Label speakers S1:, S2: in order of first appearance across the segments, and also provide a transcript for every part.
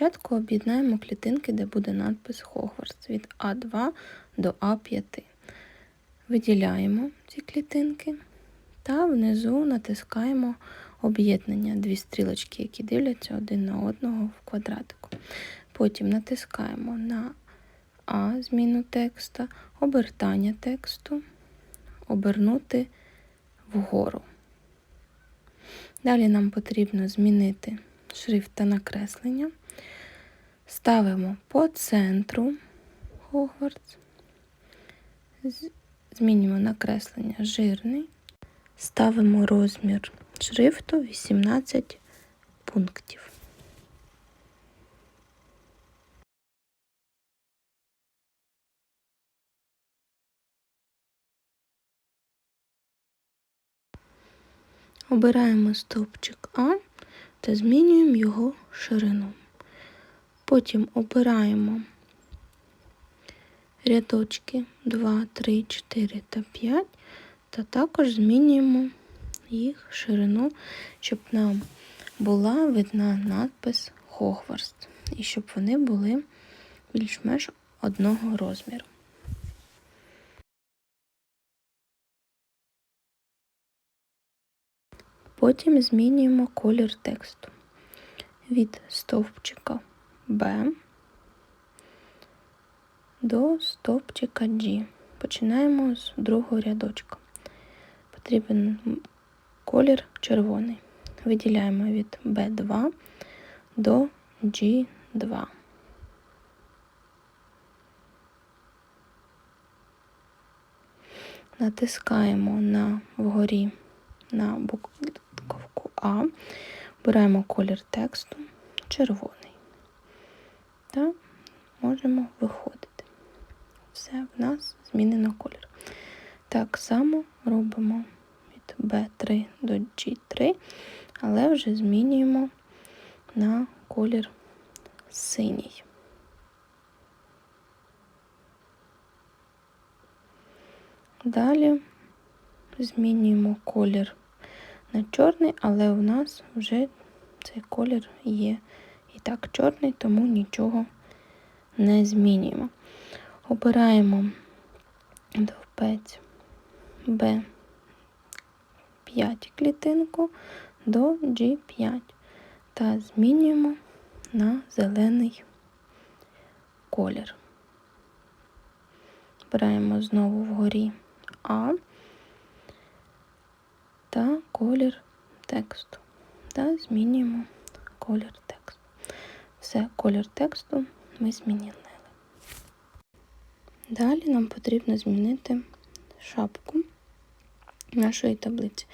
S1: Спочатку об'єднаємо клітинки, де буде надпис Хогвартс від А2 до А5. Виділяємо ці клітинки та внизу натискаємо об'єднання, дві стрілочки, які дивляться один на одного в квадратику. Потім натискаємо на А зміну текста, обертання тексту, обернути вгору. Далі нам потрібно змінити шрифт та накреслення. Ставимо по центру Хогвартс, змінюємо накреслення жирний, ставимо розмір шрифту 18 пунктів. Обираємо стовпчик А та змінюємо його ширину. Потім обираємо рядочки 2, 3, 4 та 5, та також змінюємо їх ширину, щоб нам була видна надпис Хогвартс, і щоб вони були більш-менш одного розміру. Потім змінюємо колір тексту від стовпчика B до стовпчика G. Починаємо з другого рядочка. Потрібен колір червоний. Виділяємо від B2 до G2. Натискаємо на вгорі на буковку А, обираємо колір тексту червоний. Та можемо виходити. Все, в нас змінено колір. Так само робимо від B3 до G3, але вже змінюємо на колір синій. Далі змінюємо колір на чорний, але у нас вже цей колір є так чорний, тому нічого не змінюємо. Обираємо довпець B5 клітинку до G5 та змінюємо на зелений колір. Обираємо знову вгорі А та колір тексту. Та змінюємо колір. Все, колір тексту ми змінили. Далі нам потрібно змінити шапку нашої таблиці.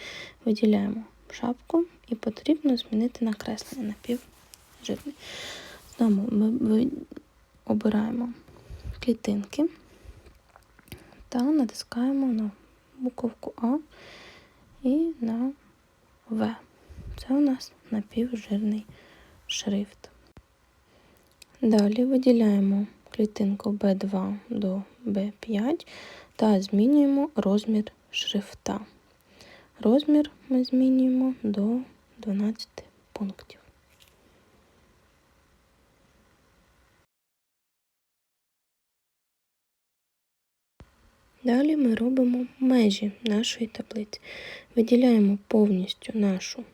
S1: Виділяємо шапку і потрібно змінити накреслення напівжирний. Знову ми обираємо клітинки та натискаємо на буковку А і на В. Це у нас напівжирний шрифт. Далі виділяємо клітинку B2 до B5 та змінюємо розмір шрифта. Розмір ми змінюємо до 12 пунктів. Далі ми робимо межі нашої таблиці. Виділяємо повністю нашу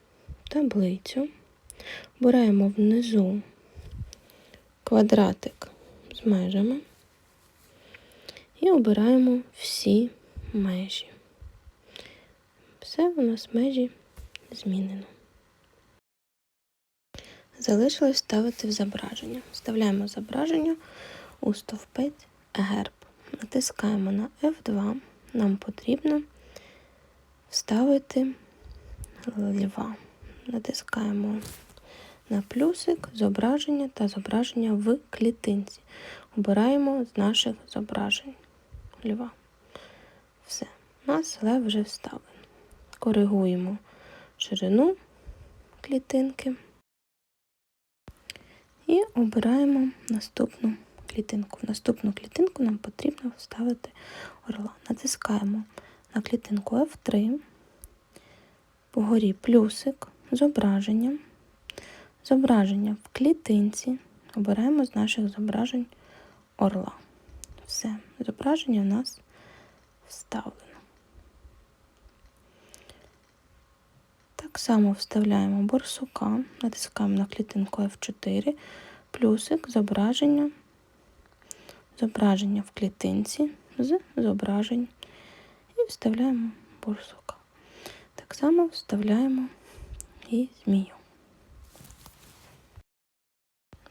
S1: таблицю, обираємо внизу квадратик з межами і обираємо всі межі. Все у нас межі змінено. Залишилось вставити в зображення. Вставляємо зображення у стовпець герб. Натискаємо на F2, нам потрібно вставити льва. Натискаємо на плюсик, зображення та зображення в клітинці. Обираємо з наших зображень льва. Все, у нас лев вже вставлено. Коригуємо ширину клітинки і обираємо наступну клітинку. В наступну клітинку нам потрібно вставити орла. Натискаємо на клітинку F3, вгорі плюсик, зображення, зображення в клітинці. обираємо з наших зображень орла. Все, зображення у нас вставлено. Так само вставляємо борсука, натискаємо на клітинку F4, плюсик, зображення, зображення в клітинці з зображень і вставляємо борсука. Так само вставляємо і змію.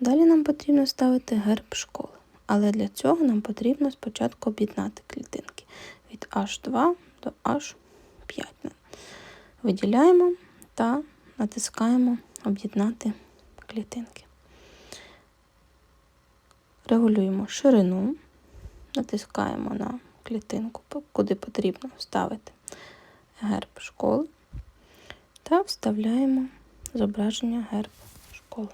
S1: Далі нам потрібно ставити герб школи, але для цього нам потрібно спочатку об'єднати клітинки від H2 до H5. Виділяємо та натискаємо об'єднати клітинки. Регулюємо ширину, натискаємо на клітинку, куди потрібно вставити герб школи та вставляємо зображення герб школи.